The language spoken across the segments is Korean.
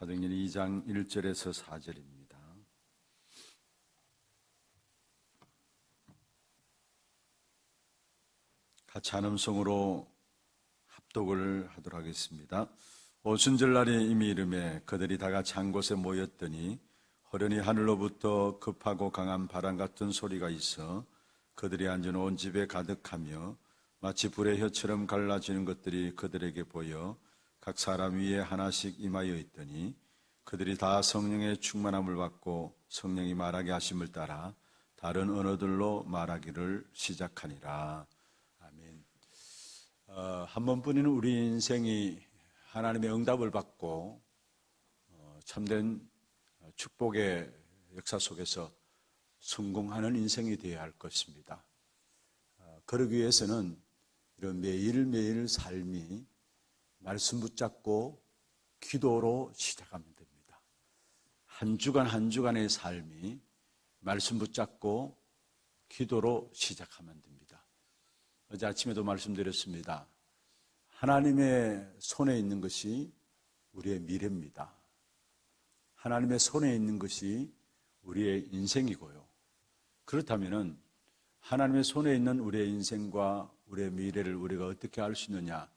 사도행전 2장 1절에서 4절입니다. 같이 한음성으로 합독을 하도록 하겠습니다. 오순절날이 이미 이름에 그들이 다 같이 한 곳에 모였더니 허련히 하늘로부터 급하고 강한 바람 같은 소리가 있어 그들이 앉은 온 집에 가득하며 마치 불의 혀처럼 갈라지는 것들이 그들에게 보여 각 사람 위에 하나씩 임하여 있더니 그들이 다 성령의 충만함을 받고 성령이 말하게 하심을 따라 다른 언어들로 말하기를 시작하니라. 아멘. 어, 한 번뿐인 우리 인생이 하나님의 응답을 받고 어, 참된 축복의 역사 속에서 성공하는 인생이 되어야 할 것입니다. 어, 그러기 위해서는 이런 매일매일 삶이 말씀 붙잡고 기도로 시작하면 됩니다. 한 주간 한 주간의 삶이 말씀 붙잡고 기도로 시작하면 됩니다. 어제 아침에도 말씀드렸습니다. 하나님의 손에 있는 것이 우리의 미래입니다. 하나님의 손에 있는 것이 우리의 인생이고요. 그렇다면 하나님의 손에 있는 우리의 인생과 우리의 미래를 우리가 어떻게 알 수 있느냐?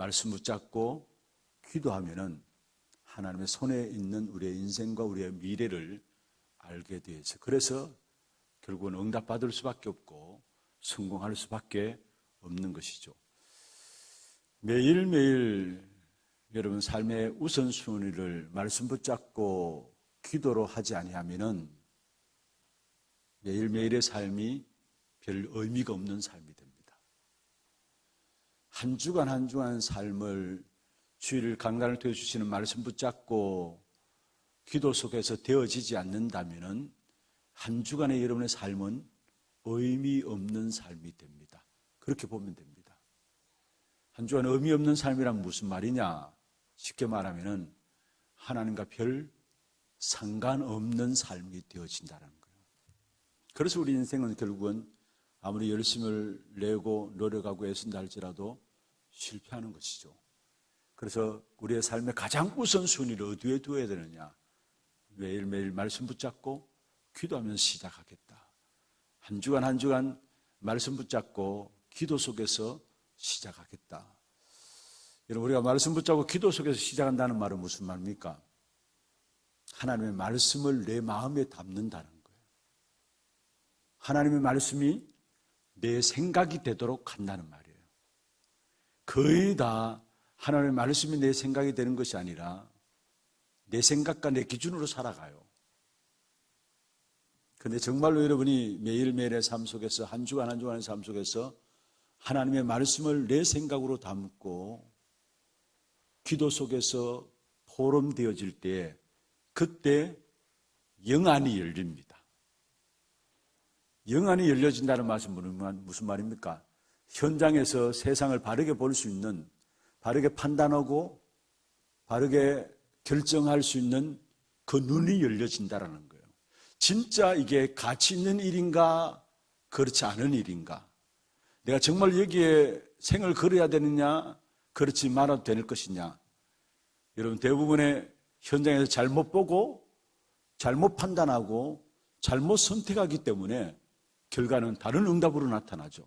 말씀 붙잡고 기도하면은 하나님의 손에 있는 우리의 인생과 우리의 미래를 알게 되어서 그래서 결국은 응답받을 수밖에 없고 성공할 수밖에 없는 것이죠. 매일매일 여러분 삶의 우선순위를 말씀 붙잡고 기도로 하지 아니하면은 매일매일의 삶이 별 의미가 없는 삶이. 한 주간 한 주간 삶을 주일을 강단을 되어 주시는 말씀 붙잡고 기도 속에서 되어지지 않는다면은 한 주간의 여러분의 삶은 의미 없는 삶이 됩니다. 그렇게 보면 됩니다. 한 주간 의미 없는 삶이란 무슨 말이냐? 쉽게 말하면은 하나님과 별 상관없는 삶이 되어진다는 거예요. 그래서 우리 인생은 결국은 아무리 열심을 내고 노력하고 애쓴다 할지라도 실패하는 것이죠. 그래서 우리의 삶의 가장 우선순위를 어디에 두어야 되느냐? 매일매일 말씀 붙잡고 기도하면서 시작하겠다. 한 주간 한 주간 말씀 붙잡고 기도 속에서 시작하겠다. 여러분, 우리가 말씀 붙잡고 기도 속에서 시작한다는 말은 무슨 말입니까? 하나님의 말씀을 내 마음에 담는다는 거예요. 하나님의 말씀이 내 생각이 되도록 한다는 말이에요. 거의 다 하나님의 말씀이 내 생각이 되는 것이 아니라 내 생각과 내 기준으로 살아가요. 근데 정말로 여러분이 매일매일의 삶 속에서 한 주간 한 주간의 삶 속에서 하나님의 말씀을 내 생각으로 담고 기도 속에서 포럼되어질 때 그때 영안이 열립니다. 영안이 열려진다는 말씀은 무슨 말입니까? 현장에서 세상을 바르게 볼 수 있는, 바르게 판단하고, 바르게 결정할 수 있는 그 눈이 열려진다라는 거예요. 진짜 이게 가치 있는 일인가, 그렇지 않은 일인가? 내가 정말 여기에 생을 걸어야 되느냐, 그렇지 말아도 될 것이냐? 여러분, 대부분의 현장에서 잘못 보고, 잘못 판단하고, 잘못 선택하기 때문에 결과는 다른 응답으로 나타나죠.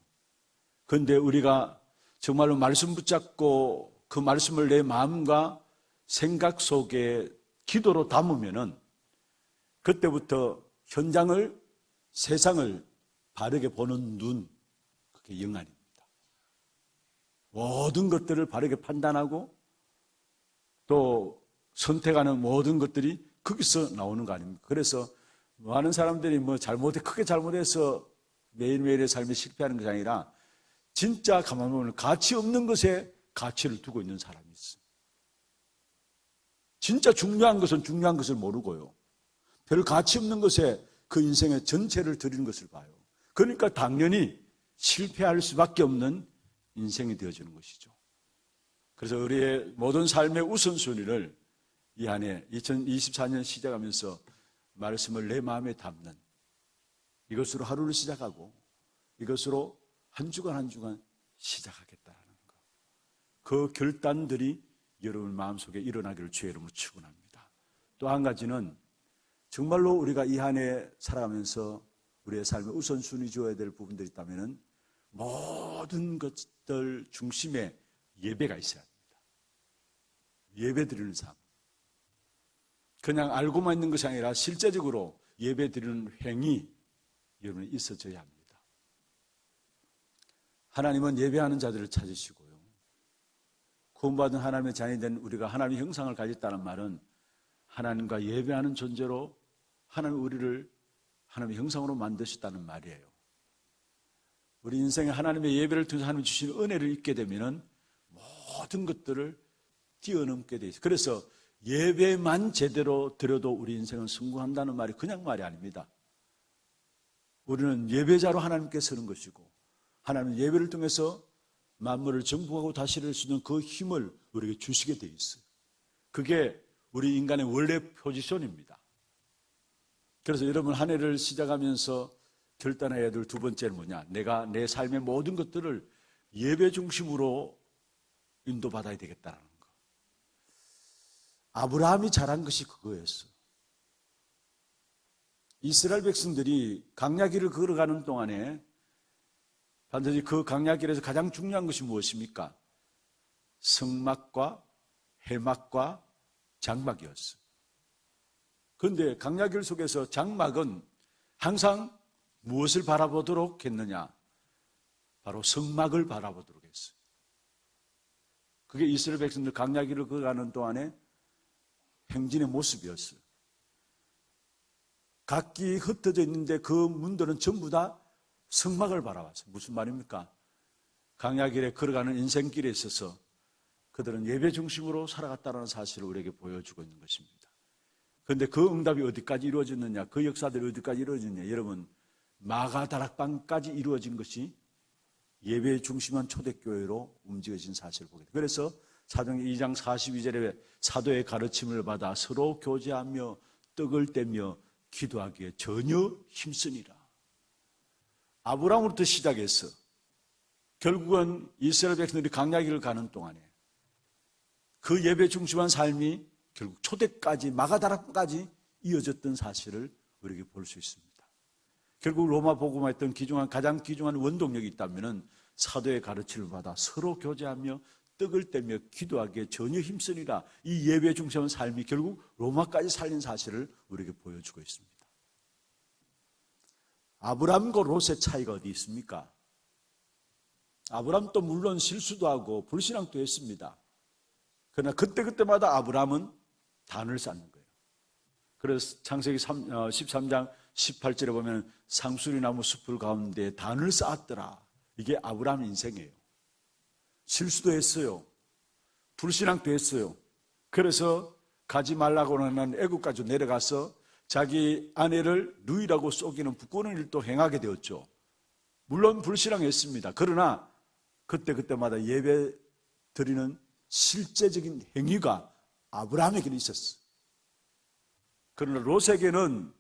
그런데 우리가 정말로 말씀 붙잡고 그 말씀을 내 마음과 생각 속에 기도로 담으면은 그때부터 현장을 세상을 바르게 보는 눈 그게 영안입니다. 모든 것들을 바르게 판단하고 또 선택하는 모든 것들이 거기서 나오는 거 아닙니까? 그래서 많은 사람들이 뭐 잘못해 크게 잘못해서 매일매일의 삶에 실패하는 것이 아니라 진짜 가만 보면 가치 없는 것에 가치를 두고 있는 사람이 있어. 진짜 중요한 것은 중요한 것을 모르고요. 별 가치 없는 것에 그 인생의 전체를 드리는 것을 봐요. 그러니까 당연히 실패할 수밖에 없는 인생이 되어지는 것이죠. 그래서 우리의 모든 삶의 우선순위를 이 안에 2024년 시작하면서 말씀을 내 마음에 담는 이것으로 하루를 시작하고 이것으로 한 주간 한 주간 시작하겠다는 것. 그 결단들이 여러분 마음속에 일어나기를 주의 이름으로 축원합니다. 또 한 가지는 정말로 우리가 이 한 해 살아가면서 우리의 삶에 우선순위 줘야 될 부분들이 있다면 모든 것들 중심에 예배가 있어야 합니다. 예배 드리는 삶. 그냥 알고만 있는 것이 아니라 실제적으로 예배 드리는 행위 여러분이 있어져야 합니다. 하나님은 예배하는 자들을 찾으시고요. 구원받은 하나님의 자녀이 된 우리가 하나님의 형상을 가졌다는 말은 하나님과 예배하는 존재로 하나님 우리를 하나님의 형상으로 만드셨다는 말이에요. 우리 인생에 하나님의 예배를 통해서 하나님 주신 은혜를 잊게 되면은 모든 것들을 뛰어넘게 돼 있어요. 그래서 예배만 제대로 드려도 우리 인생은 성공한다는 말이 그냥 말이 아닙니다. 우리는 예배자로 하나님께 서는 것이고 하나님 예배를 통해서 만물을 정복하고 다스릴 수 있는 그 힘을 우리에게 주시게 돼 있어요. 그게 우리 인간의 원래 포지션입니다. 그래서 여러분 한 해를 시작하면서 결단해야 될 두 번째는 뭐냐? 내가 내 삶의 모든 것들을 예배 중심으로 인도받아야 되겠다는 거. 아브라함이 잘한 것이 그거였어. 이스라엘 백성들이 강야길을 걸어가는 동안에 반드시 그 강야길에서 가장 중요한 것이 무엇입니까? 성막과 해막과 장막이었어. 그런데 강야길 속에서 장막은 항상 무엇을 바라보도록 했느냐? 바로 성막을 바라보도록 했어요. 그게 이스라엘 백성들 강야길을 걸어가는 동안에 행진의 모습이었어요. 각기 흩어져 있는데 그 문들은 전부 다 성막을 바라봤어요. 무슨 말입니까? 강야길에 걸어가는 인생길에 있어서 그들은 예배 중심으로 살아갔다는 사실을 우리에게 보여주고 있는 것입니다. 그런데 그 응답이 어디까지 이루어졌느냐? 그 역사들이 어디까지 이루어졌느냐? 여러분, 마가다락방까지 이루어진 것이 예배 중심한 초대교회로 움직여진 사실을 보게 돼요. 그래서 사도행 2장 42절에 사도의 가르침을 받아 서로 교제하며 떡을 떼며 기도하기에 전혀 힘쓰니라. 아브라함으로부터 시작해서 결국은 이스라엘 백성들이 강야기를 가는 동안에 그 예배 중심한 삶이 결국 초대까지 마가다락까지 이어졌던 사실을 우리에게 볼 수 있습니다. 결국 로마 복음화 했던 기중한 가장 기중한 원동력이 있다면은 사도의 가르침을 받아 서로 교제하며 떡을 떼며 기도하기에 전혀 힘쓰니라 이 예배 중심한 삶이 결국 로마까지 살린 사실을 우리에게 보여주고 있습니다. 아브람과 롯의 차이가 어디 있습니까? 아브람도 물론 실수도 하고 불신앙도 했습니다. 그러나 그때그때마다 아브람은 단을 쌓는 거예요. 그래서 창세기 3, 13장 18절에 보면 상수리 나무 숲을 가운데 단을 쌓았더라. 이게 아브람 인생이에요. 실수도 했어요. 불신앙도 했어요. 그래서 가지 말라고 하는 애국까지 내려가서 자기 아내를 누이라고 속이는 부끄러운 일도 행하게 되었죠. 물론 불신앙했습니다. 그러나 그때그때마다 예배 드리는 실제적인 행위가 아브라함에게는 있었어. 그러나 롯에게는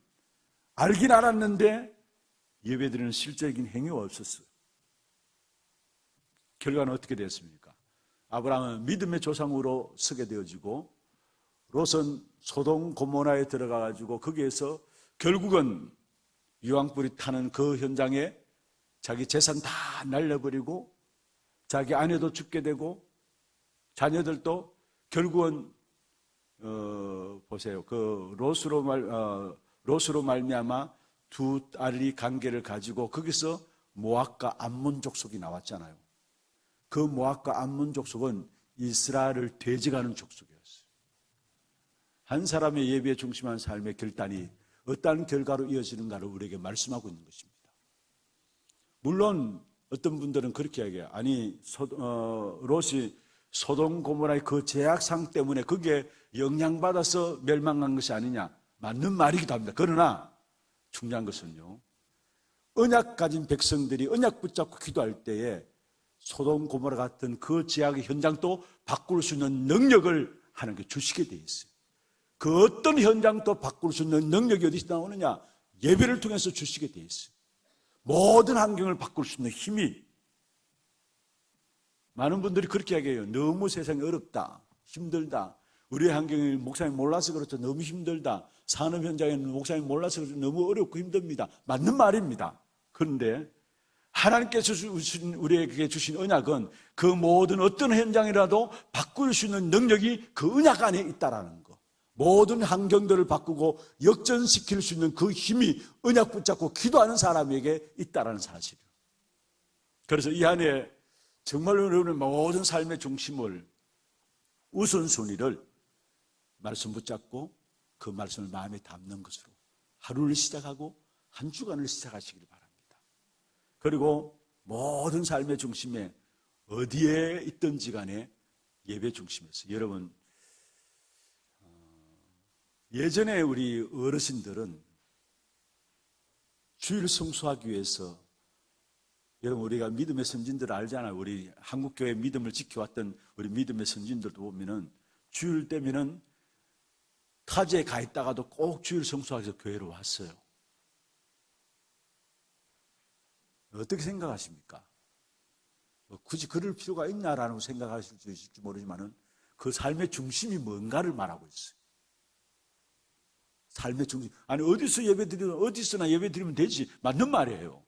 알긴 알았는데 예배 드리는 실제적인 행위가 없었어요. 결과는 어떻게 됐습니까? 아브라함은 믿음의 조상으로 서게 되어지고 롯은 소동 고모나에 들어가 가지고 거기에서 결국은 유황불이 타는 그 현장에 자기 재산 다 날려버리고 자기 아내도 죽게 되고 자녀들도 결국은 어, 보세요. 그 롯으로 말 어, 롯으로 말미암아 두 딸이 관계를 가지고 거기서 모압과 암몬 족속이 나왔잖아요. 그 모압과 암몬 족속은 이스라엘을 돼지가는 족속이었어요. 한 사람의 예배에 중심한 삶의 결단이 어떠한 결과로 이어지는가를 우리에게 말씀하고 있는 것입니다. 물론 어떤 분들은 그렇게 얘기해요. 아니 소, 어, 롯이 소동 고모라의 그 제약상 때문에 그게 영향받아서 멸망한 것이 아니냐. 맞는 말이기도 합니다. 그러나 중요한 것은요. 언약 가진 백성들이 언약 붙잡고 기도할 때에 소돔 고모라 같은 그 제약의 현장도 바꿀 수 있는 능력을 하나님께 주시게 돼 있어요. 그 어떤 현장도 바꿀 수 있는 능력이 어디서 나오느냐? 예배를 통해서 주시게 돼 있어요. 모든 환경을 바꿀 수 있는 힘이 많은 분들이 그렇게 얘기해요. 너무 세상이 어렵다, 힘들다. 우리 환경을 목사님 몰라서 그렇죠. 너무 힘들다. 산업 현장에는 목사님 몰라서 그렇죠. 너무 어렵고 힘듭니다. 맞는 말입니다. 그런데 하나님께서 주신 우리에게 주신 언약은 그 모든 어떤 현장이라도 바꿀 수 있는 능력이 그 언약 안에 있다라는 거. 모든 환경들을 바꾸고 역전시킬 수 있는 그 힘이 언약 붙잡고 기도하는 사람에게 있다라는 사실이에요. 그래서 이 안에 정말로 여러분의 모든 삶의 중심을 우선순위를 말씀 붙잡고 그 말씀을 마음에 담는 것으로 하루를 시작하고 한 주간을 시작하시길 바랍니다. 그리고 모든 삶의 중심에 어디에 있든지 간에 예배 중심에서 여러분 어, 예전에 우리 어르신들은 주일 성수하기 위해서 여러분 우리가 믿음의 선진들 알잖아요. 우리 한국 교회 믿음을 지켜왔던 우리 믿음의 선진들도 보면은 주일 때면은 타지에 가 있다가도 꼭 주일 성수하기 위해서 교회로 왔어요. 어떻게 생각하십니까? 뭐 굳이 그럴 필요가 있나라는 생각하실 수 있을지 모르지만은 그 삶의 중심이 뭔가를 말하고 있어요. 삶의 중심. 아니, 어디서 예배 드리면, 어디서나 예배 드리면 되지. 맞는 말이에요.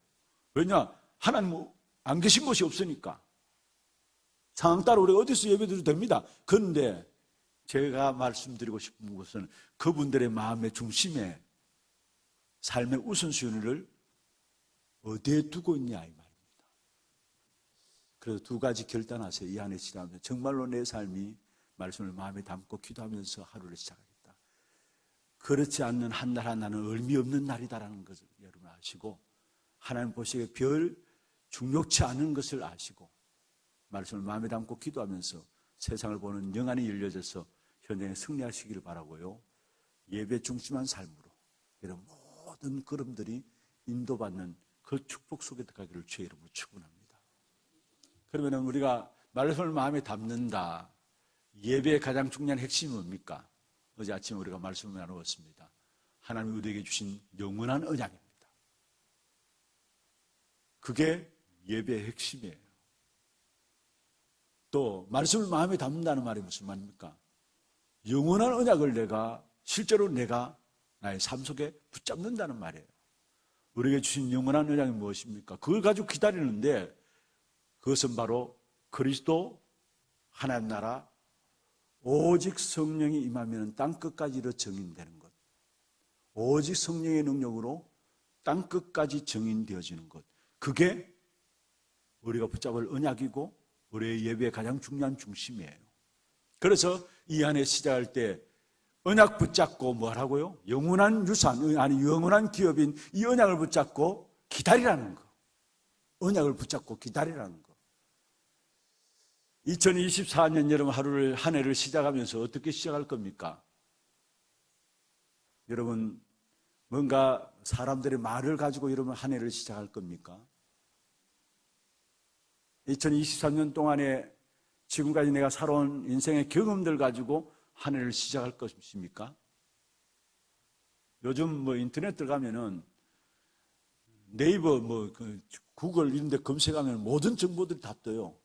왜냐? 하나님 뭐안 계신 곳이 없으니까. 상황 따라 우리 어디서 예배 드려도 됩니다. 그런데 제가 말씀드리고 싶은 것은 그분들의 마음의 중심에 삶의 우선순위를 어디에 두고 있냐 이 말입니다. 그래서 두 가지 결단하세요. 이 안에 지나면 정말로 내 삶이 말씀을 마음에 담고 기도하면서 하루를 시작하겠다. 그렇지 않는 한 날 하나는 의미 없는 날이다라는 것을 여러분 아시고 하나님 보시기에 별 중요치 않은 것을 아시고 말씀을 마음에 담고 기도하면서 세상을 보는 영안이 열려져서 현장에 승리하시기를 바라고요. 예배 중심한 삶으로 여러분 모든 걸음들이 인도받는 그 축복 속에 들어가기를 주의 이름으로 축원합니다. 그러면 우리가 말씀을 마음에 담는다. 예배의 가장 중요한 핵심이 뭡니까? 어제 아침에 우리가 말씀을 나누었습니다. 하나님이 우리에게 주신 영원한 언약입니다. 그게 예배의 핵심이에요. 또 말씀을 마음에 담는다는 말이 무슨 말입니까? 영원한 언약을 내가 실제로 내가 나의 삶 속에 붙잡는다는 말이에요. 우리에게 주신 영원한 언약이 무엇입니까? 그걸 가지고 기다리는데 그것은 바로 그리스도 하나님 나라 오직 성령이 임하면 땅 끝까지 이르 정인되는 것. 오직 성령의 능력으로 땅 끝까지 정인되어지는 것. 그게 우리가 붙잡을 언약이고 우리의 예배의 가장 중요한 중심이에요. 그래서 이 안에 시작할 때 언약 붙잡고 뭐 하라고요? 영원한 유산, 아니 영원한 기업인 이 언약을 붙잡고 기다리라는 거. 언약을 붙잡고 기다리라는 거. 2024년 여러분 하루를 한 해를 시작하면서 어떻게 시작할 겁니까? 여러분 뭔가 사람들의 말을 가지고 여러분 한 해를 시작할 겁니까? 2023년 동안에 지금까지 내가 살아온 인생의 경험들 가지고 한 해를 시작할 것입니까? 요즘 뭐 인터넷 들어가면은 네이버 뭐 그 구글 이런 데 검색하면 모든 정보들이 다 떠요.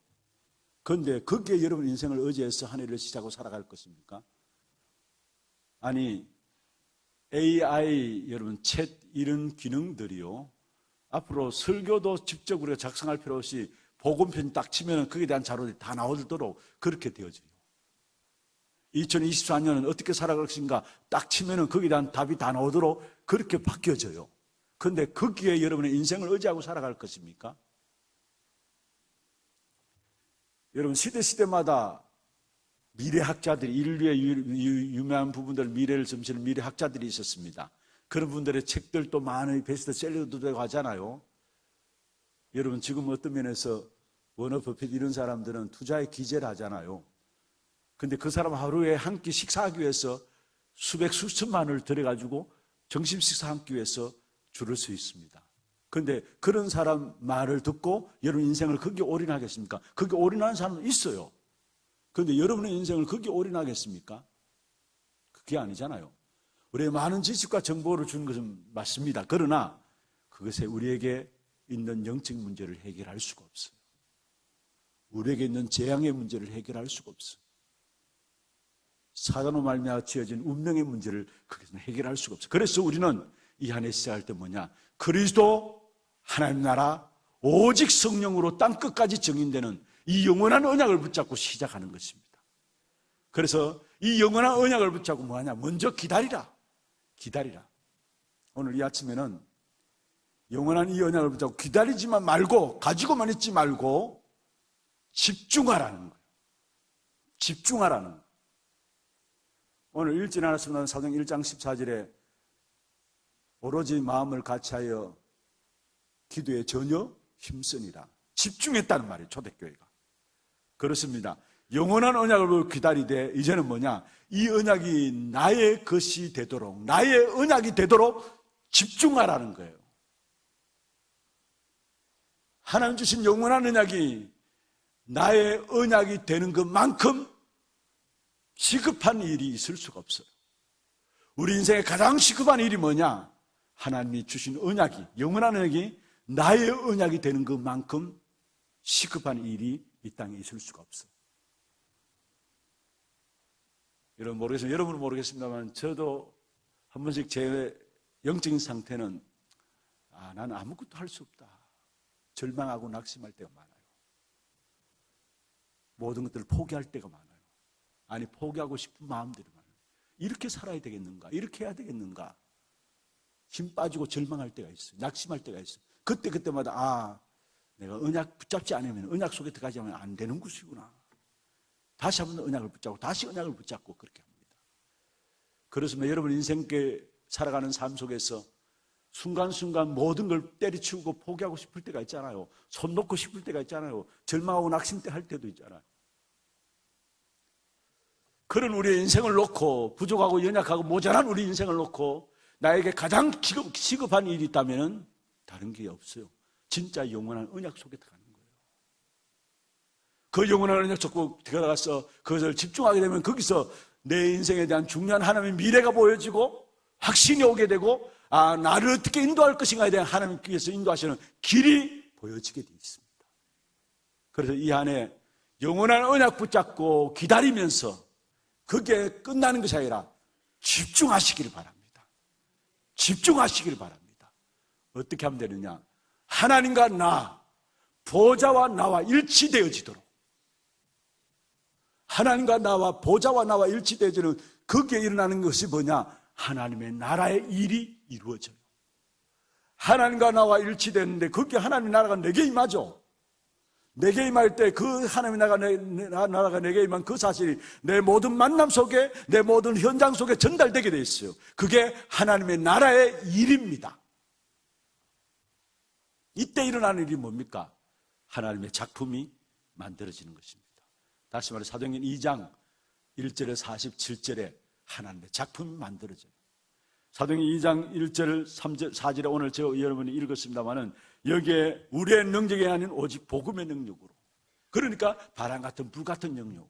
그런데 거기에 여러분 인생을 의지해서 한 해를 시작하고 살아갈 것입니까? 아니 AI 여러분 챗 이런 기능들이요. 앞으로 설교도 직접 우리가 작성할 필요 없이 복음편 딱 치면 거기에 대한 자료들이 다 나오도록 그렇게 되어져요. 2024년은 어떻게 살아갈 것인가 딱 치면은 거기에 대한 답이 다 나오도록 그렇게 바뀌어져요. 그런데 거기에 여러분의 인생을 의지하고 살아갈 것입니까? 여러분 시대 시대마다 미래학자들이 인류의 유 명한 부분들 미래를 점치는 미래학자들이 있었습니다. 그런 분들의 책들도 많은 베스트셀러도 되고 하잖아요. 여러분 지금 어떤 면에서 워너 버핏 이런 사람들은 투자에 기재를 하잖아요. 근데 그 사람 하루에 한 끼 식사하기 위해서 수백 수천만 원을 들여가지고 점심 식사 한끼 위해서 줄을 서 있습니다. 근데 그런 사람 말을 듣고 여러분 인생을 거기에 올인하겠습니까? 거기에 올인하는 사람은 있어요. 그런데 여러분의 인생을 거기에 올인하겠습니까? 그게 아니잖아요. 우리의 많은 지식과 정보를 준 것은 맞습니다. 그러나 그것에 우리에게 있는 영적 문제를 해결할 수가 없어요. 우리에게 있는 재앙의 문제를 해결할 수가 없어요. 사단으로 말미암아 지어진 운명의 문제를 거기서 해결할 수가 없어. 그래서 우리는 이 한해 시작할 때 뭐냐? 그리스도 하나님 나라 오직 성령으로 땅 끝까지 정인되는 이 영원한 언약을 붙잡고 시작하는 것입니다. 그래서 이 영원한 언약을 붙잡고 뭐하냐? 먼저 기다리라. 기다리라. 오늘 이 아침에는 영원한 이 언약을 붙잡고 기다리지만 말고 가지고만 있지 말고 집중하라는 거예요. 집중하라는 거예요. 오늘 읽지 않았습니다. 사도행 1장 14절에 오로지 마음을 같이하여 기도에 전혀 힘쓰니라. 집중했다는 말이에요. 초대교회가. 그렇습니다. 영원한 언약을 기다리되 이제는 뭐냐? 이 언약이 나의 것이 되도록 나의 언약이 되도록 집중하라는 거예요. 하나님 주신 영원한 언약이 나의 언약이 되는 것만큼 시급한 일이 있을 수가 없어요. 우리 인생의 가장 시급한 일이 뭐냐? 하나님이 주신 언약이, 영원한 언약이 나의 언약이 되는 것만큼 시급한 일이 이 땅에 있을 수가 없어요. 여러분 모르겠습니다. 여러분은 모르겠습니다만 저도 한 번씩 제 영적인 상태는 아, 나는 아무것도 할 수 없다. 절망하고 낙심할 때가 많아요. 모든 것들을 포기할 때가 많아요. 아니, 포기하고 싶은 마음들이 많아요. 이렇게 살아야 되겠는가? 이렇게 해야 되겠는가? 힘 빠지고 절망할 때가 있어요. 낙심할 때가 있어요. 그때, 그때마다, 아, 내가 언약 붙잡지 않으면, 언약 속에 들어가지 않으면 안 되는 것이구나. 다시 한번 언약을 붙잡고, 다시 언약을 붙잡고 그렇게 합니다. 그렇습니다. 여러분 인생께 살아가는 삶 속에서 순간순간 모든 걸 때려치우고 포기하고 싶을 때가 있잖아요. 손 놓고 싶을 때가 있잖아요. 절망하고 낙심때 할 때도 있잖아요. 그런 우리의 인생을 놓고 부족하고 연약하고 모자란 우리 인생을 놓고 나에게 가장 기급, 시급한 일이 있다면 다른 게 없어요. 진짜 영원한 언약 속에 들어가는 거예요. 그 영원한 언약 속에 들어가서 그것을 집중하게 되면 거기서 내 인생에 대한 중요한 하나님의 미래가 보여지고 확신이 오게 되고 아 나를 어떻게 인도할 것인가에 대한 하나님께서 인도하시는 길이 보여지게 되어 있습니다. 그래서 이 안에 영원한 언약 붙잡고 기다리면서 그게 끝나는 것이 아니라 집중하시기를 바랍니다. 집중하시기를 바랍니다. 어떻게 하면 되느냐? 하나님과 나, 보좌와 나와 일치되어지도록. 하나님과 나와 보좌와 나와 일치되어지는 거기에 일어나는 것이 뭐냐? 하나님의 나라의 일이 이루어져요. 하나님과 나와 일치되는데 그게 하나님의 나라가 내게 임하죠. 내게 임할 때 그 하나님의 나라가, 내, 나라가 내게 임한 그 사실이 내 모든 만남 속에 내 모든 현장 속에 전달되게 돼 있어요. 그게 하나님의 나라의 일입니다. 이때 일어나는 일이 뭡니까? 하나님의 작품이 만들어지는 것입니다. 다시 말해 사도행전 2장 1절에 47절에 하나님의 작품이 만들어져요. 사도행전 2장 1절, 3절, 4절에 오늘 제가 여러분이 읽었습니다만은 여기에 우리의 능력이 아닌 오직 복음의 능력으로. 그러니까 바람 같은 불 같은 영역.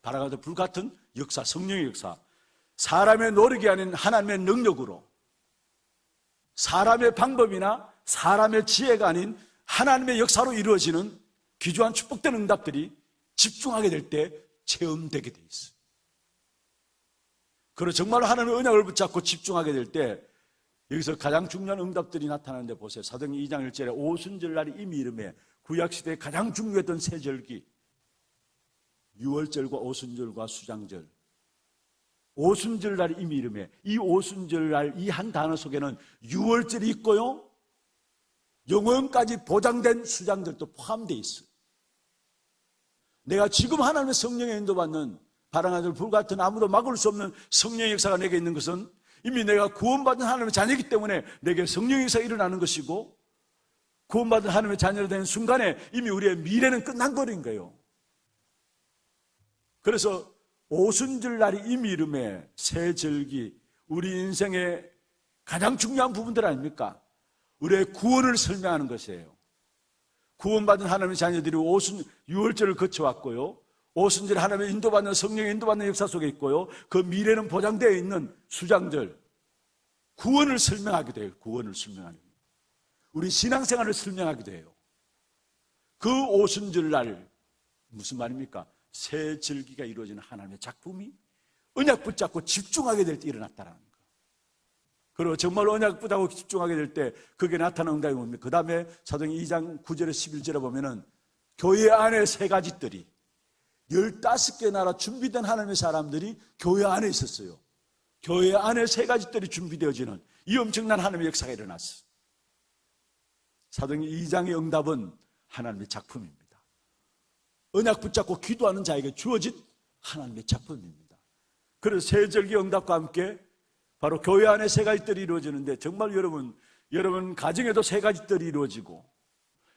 바람 같은 불 같은 역사, 성령의 역사. 사람의 노력이 아닌 하나님의 능력으로. 사람의 방법이나 사람의 지혜가 아닌 하나님의 역사로 이루어지는 귀중한 축복된 응답들이 집중하게 될 때 체험되게 돼 있어요. 그리고 정말 하나님의 언약을 붙잡고 집중하게 될 때 여기서 가장 중요한 응답들이 나타나는데 보세요. 사도행 2장 1절에 오순절 날이 이미 이름에 구약시대에 가장 중요했던 세절기 유월절과 오순절과 수장절 오순절 날이 이미 이름에 이 오순절 날 이 한 단어 속에는 유월절이 있고요. 영원까지 보장된 수장들도 포함되어 있어요. 내가 지금 하나님의 성령에 인도받는 바람아들 불같은 아무도 막을 수 없는 성령의 역사가 내게 있는 것은 이미 내가 구원받은 하나님의 자녀이기 때문에 내게 성령의 역사가 일어나는 것이고 구원받은 하나님의 자녀가 되는 순간에 이미 우리의 미래는 끝난 거인 거예요. 그래서 오순절 날이 이미 이름에 새 절기 우리 인생의 가장 중요한 부분들 아닙니까? 우리의 구원을 설명하는 것이에요. 구원받은 하나님의 자녀들이 오순 6월절을 거쳐왔고요. 오순절 하나님의 인도받는 성령의 인도받는 역사 속에 있고요. 그 미래는 보장되어 있는 수장절 구원을 설명하게 돼요. 구원을 설명하는 우리 신앙생활을 설명하기도 해요. 그 오순절 날 무슨 말입니까? 새 절기가 이루어지는 하나님의 작품이 언약 붙잡고 집중하게 될 때 일어났다라는 거. 그리고 정말 언약 붙잡고 집중하게 될 때 그게 나타나는 응답이 뭡니까? 그 다음에 사도행 2장 9절에 11절에 보면은 교회 안에 세 가지 뜰이 15개 나라 준비된 하나님의 사람들이 교회 안에 있었어요. 교회 안에 세 가지 뜰이 준비되어지는 이 엄청난 하나님의 역사가 일어났어요. 사도행 2장의 응답은 하나님의 작품입니다. 언약 붙잡고 기도하는 자에게 주어진 하나님의 작품입니다. 그래서 세절기 응답과 함께 바로 교회 안에 세 가지 뜰이 이루어지는데 정말 여러분, 여러분 가정에도 세 가지 뜰이 이루어지고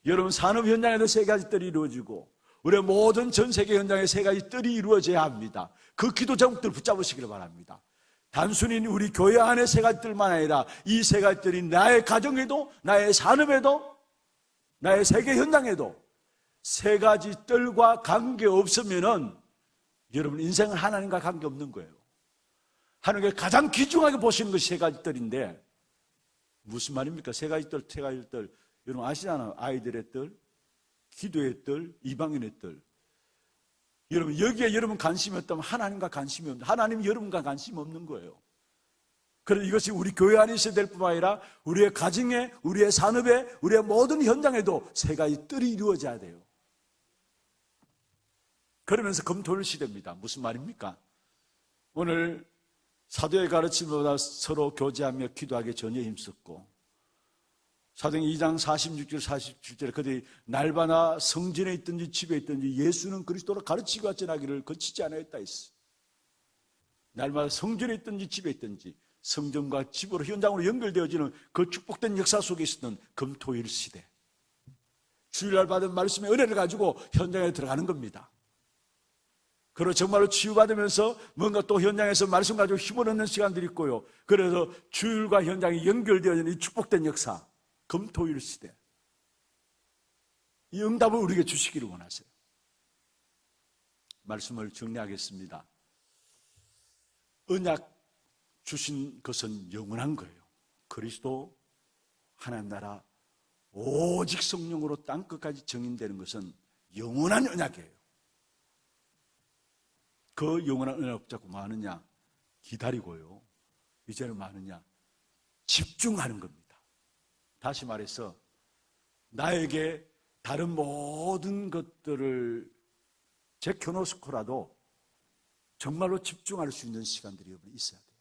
여러분 산업 현장에도 세 가지 뜰이 이루어지고 우리 모든 전 세계 현장에 세 가지 뜰이 이루어져야 합니다. 그 기도 제목들 붙잡으시기를 바랍니다. 단순히 우리 교회 안에 세 가지 뜰만 아니라 이 세 가지 뜰이 나의 가정에도 나의 산업에도 나의 세계 현장에도 세 가지 뜰과 관계 없으면은 여러분 인생은 하나님과 관계 없는 거예요. 하나님께 가장 귀중하게 보시는 것이 세 가지 뜰인데 무슨 말입니까? 세 가지 뜰, 세 가지 뜰. 여러분 아시잖아요. 아이들의 뜰, 기도의 뜰, 이방인의 뜰. 여러분 여기에 여러분 관심이 없다면 하나님과 관심이 없는 하나님 여러분과 관심이 없는 거예요. 그래서 이것이 우리 교회 안에 있어야 될 뿐만 아니라 우리의 가정에, 우리의 산업에, 우리의 모든 현장에도 세 가지 뜰이 이루어져야 돼요. 그러면서 검토를 시대입니다. 무슨 말입니까? 오늘 사도의 가르침보다 서로 교제하며 기도하기 전혀 힘썼고 사도행 2장 46절 47절에 그들이 날바나 성전에 있든지 집에 있든지 예수는 그리스도로 가르치고 전하기를 거치지 않았다 했어. 날마다 성전에 있든지 집에 있든지 성전과 집으로 현장으로 연결되어지는 그 축복된 역사 속에 있었던 금토일 시대. 주일날 받은 말씀의 은혜를 가지고 현장에 들어가는 겁니다. 그리고 정말로 치유받으면서 뭔가 또 현장에서 말씀 가지고 힘을 얻는 시간들이 있고요. 그래서 주일과 현장이 연결되어지는 이 축복된 역사. 금토일 시대. 이 응답을 우리에게 주시기를 원하세요. 말씀을 정리하겠습니다. 언약 주신 것은 영원한 거예요. 그리스도 하나님 나라 오직 성령으로 땅 끝까지 정인되는 것은 영원한 언약이에요. 그 영원한 언약 붙잡고 뭐 하느냐? 기다리고요. 이제는 뭐 하느냐? 집중하는 겁니다. 다시 말해서 나에게 다른 모든 것들을 제켜놓고라도 정말로 집중할 수 있는 시간들이 있어야 돼요.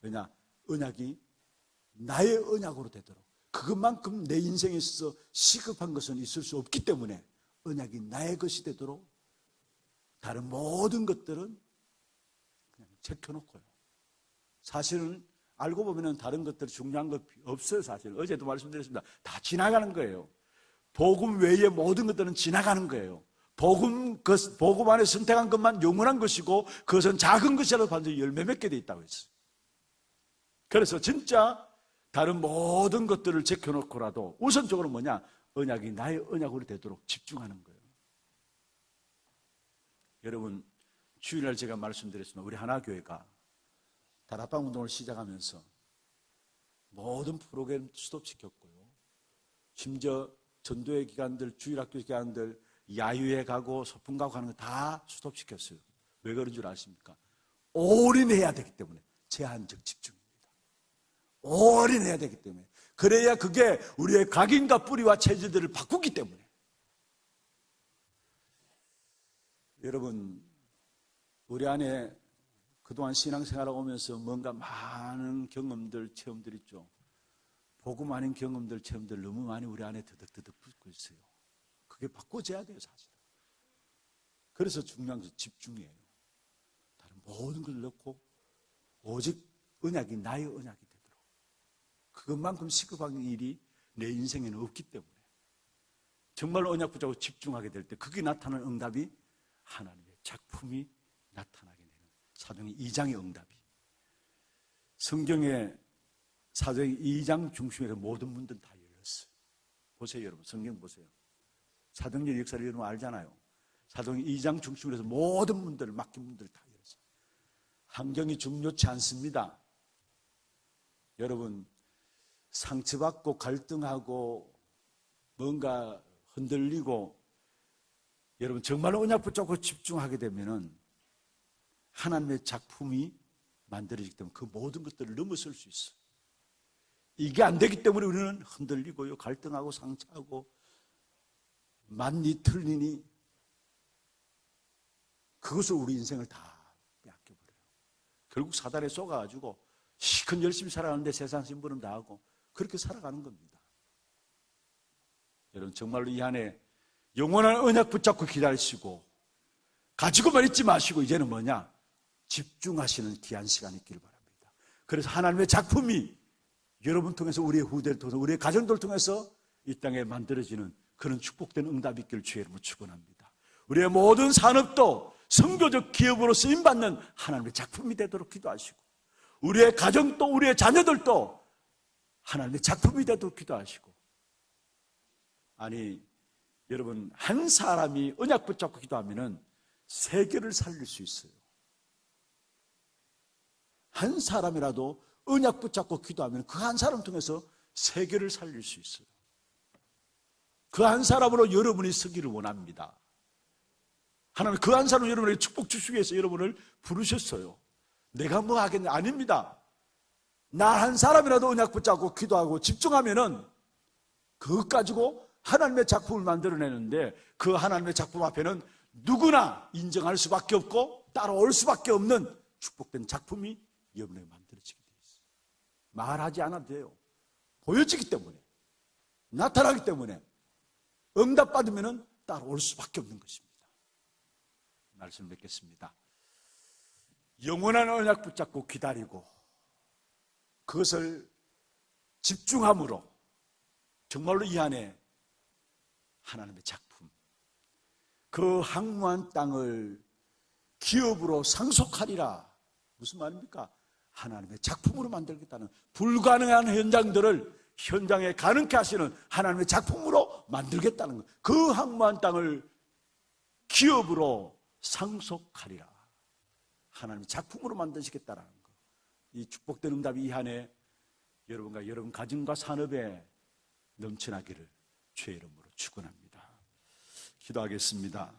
왜냐? 언약이 나의 언약으로 되도록 그것만큼 내 인생에 있어서 시급한 것은 있을 수 없기 때문에 언약이 나의 것이 되도록 다른 모든 것들은 그냥 제켜놓고요. 사실은 알고 보면 다른 것들 중요한 것 없어요, 사실. 어제도 말씀드렸습니다. 다 지나가는 거예요. 복음 외의 모든 것들은 지나가는 거예요. 복음, 그, 복음 안에 선택한 것만 영원한 것이고 그것은 작은 것이라도 반드시 열매 맺게 돼 있다고 했어요. 그래서 진짜 다른 모든 것들을 제껴놓고라도 우선적으로 뭐냐? 언약이 나의 언약으로 되도록 집중하는 거예요. 여러분, 주일날 제가 말씀드렸습니다. 우리 하나교회가 다락방 운동을 시작하면서 모든 프로그램 스톱시켰고요. 심지어 전도의 기관들, 주일학교 기관들, 야유회 가고 소풍 가고 하는 거 다 스톱시켰어요. 왜 그런 줄 아십니까? 올인해야 되기 때문에 제한적 집중입니다. 올인해야 되기 때문에 그래야 그게 우리의 각인과 뿌리와 체질들을 바꾸기 때문에 여러분 우리 안에 그동안 신앙생활을 오면서 뭔가 많은 경험들, 체험들 있죠. 복음 아닌 경험들, 체험들 너무 많이 우리 안에 드득드득 붙고 있어요. 그게 바꿔져야 돼요, 사실. 그래서 중요한 것은 집중이에요. 다른 모든 걸 넣고 오직 언약이 나의 언약이 되도록 그것만큼 시급한 일이 내 인생에는 없기 때문에 정말로 언약 붙잡고 집중하게 될 때 그게 나타나는 응답이 하나님의 작품이 나타나게 되는 사도행 2장의 응답이 성경의 사도행 2장 중심에서 모든 문들 다 열렸어요. 보세요, 여러분. 성경 보세요. 사도행전 역사를 여러분 알잖아요. 사도행 2장 중심으로 해서 모든 문들을 맡긴 문들을 다 열었어요. 환경이 중요치 않습니다. 여러분, 상처받고 갈등하고 뭔가 흔들리고 여러분 정말로 언약 붙잡고 집중하게 되면은 하나님의 작품이 만들어지기 때문에 그 모든 것들을 넘어설 수 있어. 이게 안 되기 때문에 우리는 흔들리고요, 갈등하고 상처하고 만니 틀리니 그것을 우리 인생을 다 빼앗겨버려요. 결국 사단에 쏘가가지고 시큰 열심히 살아가는데 세상 신부름 다 하고 그렇게 살아가는 겁니다. 여러분 정말로 이 안에 영원한 언약 붙잡고 기다리시고 가지고만 있지 마시고 이제는 뭐냐 집중하시는 귀한 시간이 있기를 바랍니다. 그래서 하나님의 작품이 여러분 통해서 우리의 후대를 통해서 우리의 가정들 통해서 이 땅에 만들어지는 그런 축복된 응답이 있기를 주의 이름으로 축원합니다. 우리의 모든 산업도 선교적 기업으로 쓰임 받는 하나님의 작품이 되도록 기도하시고 우리의 가정도 우리의 자녀들도 하나님의 작품이 되도록 기도하시고 아니 여러분 한 사람이 언약 붙잡고 기도하면은 세계를 살릴 수 있어요. 한 사람이라도 언약 붙잡고 기도하면 그 한 사람 통해서 세계를 살릴 수 있어요. 그 한 사람으로 여러분이 서기를 원합니다. 하나님 그 한 사람 여러분에게 축복 주시기 위해서 여러분을 부르셨어요. 내가 뭐 하겠냐? 아닙니다. 나 한 사람이라도 언약 붙잡고 기도하고 집중하면은 그것 가지고 하나님의 작품을 만들어내는데 그 하나님의 작품 앞에는 누구나 인정할 수밖에 없고 따라올 수밖에 없는 축복된 작품이 여러분에게 만들어지게 되어 있어요. 말하지 않아도 돼요. 보여지기 때문에 나타나기 때문에 응답받으면 따라올 수밖에 없는 것입니다. 말씀 뵙겠습니다. 영원한 언약 붙잡고 기다리고 그것을 집중함으로 정말로 이 안에 하나님의 작품 그 항무한 땅을 기업으로 상속하리라 무슨 말입니까? 하나님의 작품으로 만들겠다는 불가능한 현장들을 현장에 가능케 하시는 하나님의 작품으로 만들겠다는 것. 그 항무한 땅을 기업으로 상속하리라. 하나님의 작품으로 만드시겠다라는 것. 이 축복된 응답이 이 한해 여러분과 여러분 가정과 산업에 넘쳐나기를 주의 이름으로 축원합니다. 기도하겠습니다.